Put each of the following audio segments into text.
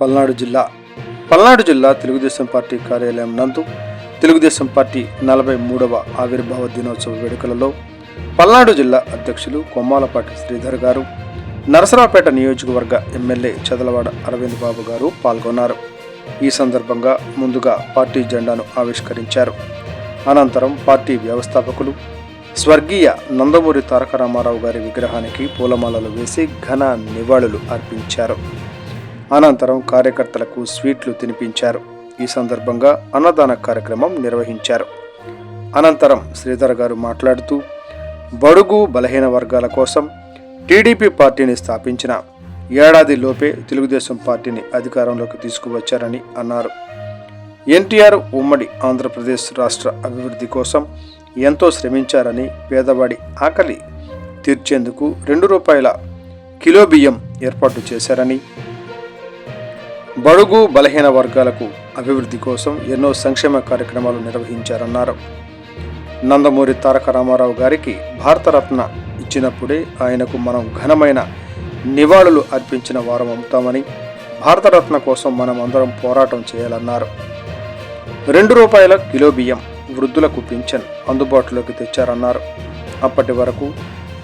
పల్నాడు జిల్లా పల్నాడు జిల్లా తెలుగుదేశం పార్టీ కార్యాలయం నందు తెలుగుదేశం పార్టీ నలభై మూడవ ఆవిర్భావ దినోత్సవ వేడుకలలో పల్నాడు జిల్లా అధ్యక్షులు కొమ్మాలపాటి శ్రీధర్ గారు నరసరావుపేట నియోజకవర్గ ఎమ్మెల్యే చదలవాడ అరవింద్ బాబు గారు పాల్గొన్నారు. ఈ సందర్భంగా ముందుగా పార్టీ జెండాను ఆవిష్కరించారు. అనంతరం పార్టీ వ్యవస్థాపకులు స్వర్గీయ నందమూరి తారక రామారావు గారి విగ్రహానికి పూలమాలలు వేసి ఘన నివాళులు అర్పించారు. అనంతరం కార్యకర్తలకు స్వీట్లు తినిపించారు. ఈ సందర్భంగా అన్నదాన కార్యక్రమం నిర్వహించారు. అనంతరం శ్రీధర్ గారు మాట్లాడుతూ బడుగు బలహీన వర్గాల కోసం టీడీపీ పార్టీని స్థాపించిన ఏడాదిలోపే తెలుగుదేశం పార్టీని అధికారంలోకి తీసుకువచ్చారని అన్నారు. ఎన్టీఆర్ ఉమ్మడి ఆంధ్రప్రదేశ్ రాష్ట్ర అభివృద్ధి కోసం ఎంతో శ్రమించారని పేదవాడి ఆకలి తీర్చేందుకు రెండు రూపాయల కిలో బియ్యం ఏర్పాటు చేశారని బడుగు బలహీన వర్గాలకు అభివృద్ధి కోసం ఎన్నో సంక్షేమ కార్యక్రమాలు నిర్వహించారన్నారు. నందమూరి తారక రామారావు గారికి భారతరత్న ఇచ్చినప్పుడే ఆయనకు మనం ఘనమైన నివాళులు అర్పించిన వారం అవుతామని భారతరత్న కోసం మనం అందరం పోరాటం చేయాలన్నారు. రెండు రూపాయల కిలో బియ్యం వృద్ధులకు పింఛన్ అందుబాటులోకి తెచ్చారన్నారు. అప్పటి వరకు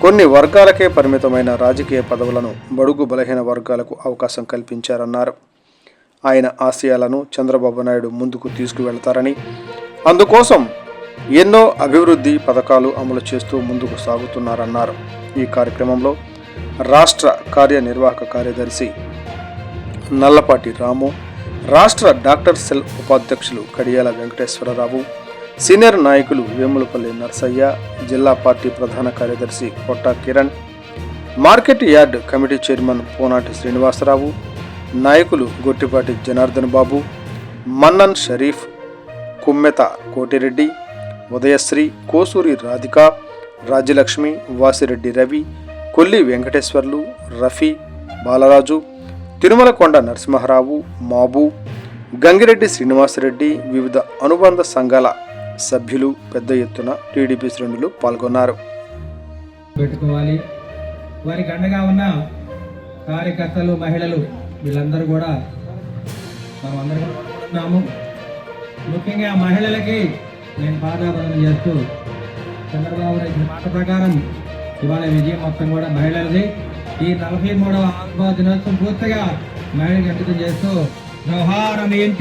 కొన్ని వర్గాలకే పరిమితమైన రాజకీయ పదవులను బడుగు బలహీన వర్గాలకు అవకాశం కల్పించారన్నారు. ఆయన ఆశయాలను చంద్రబాబు నాయుడు ముందుకు తీసుకువెళ్తారని అందుకోసం ఎన్నో అభివృద్ధి పథకాలు అమలు చేస్తూ ముందుకు సాగుతున్నారన్నారు. ఈ కార్యక్రమంలో రాష్ట్ర కార్యనిర్వాహక కార్యదర్శి నల్లపాటి రాము రాష్ట్ర డాక్టర్ సెల్ ఉపాధ్యక్షులు కడియాల వెంకటేశ్వరరావు సీనియర్ నాయకులు వేములపల్లి నర్సయ్య జిల్లా పార్టీ ప్రధాన కార్యదర్శి Kotta Kiran market yard committee chairman Ponati Srinivasa Rao నాయకులు గొట్టిపాటి జనార్దన్ బాబు మన్నన్ షరీఫ్ కుమ్మెత కోటిరెడ్డి ఉదయశ్రీ కోసూరి రాధిక రాజ్యలక్ష్మి వాసిరెడ్డి రవి కొల్లి వెంకటేశ్వర్లు రఫీ బాలరాజు తిరుమలకొండ నరసింహరావు మాబు గంగిరెడ్డి శ్రీనివాసరెడ్డి వివిధ అనుబంధ సంఘాల సభ్యులు పెద్ద ఎత్తున టీడీపీ శ్రేణులు పాల్గొన్నారు. పెట్టుకోవాలి. వారికి అండగా ఉన్న కార్యకర్తలు మహిళలు వీళ్ళందరూ కూడా మనం అందరం ఉన్నాము. ముఖ్యంగా మహిళలకి నేను పాదాపదం చేస్తూ చంద్రబాబు నాయుడు మాట ప్రకారం ఇవాళ విజయం మొత్తం కూడా మహిళలది. ఈ నలభై మూడవ ఆవిర్భావ దినోత్సవం పూర్తిగా మహిళలకు అంకితం చేస్తూ వ్యవహారం ఏంటి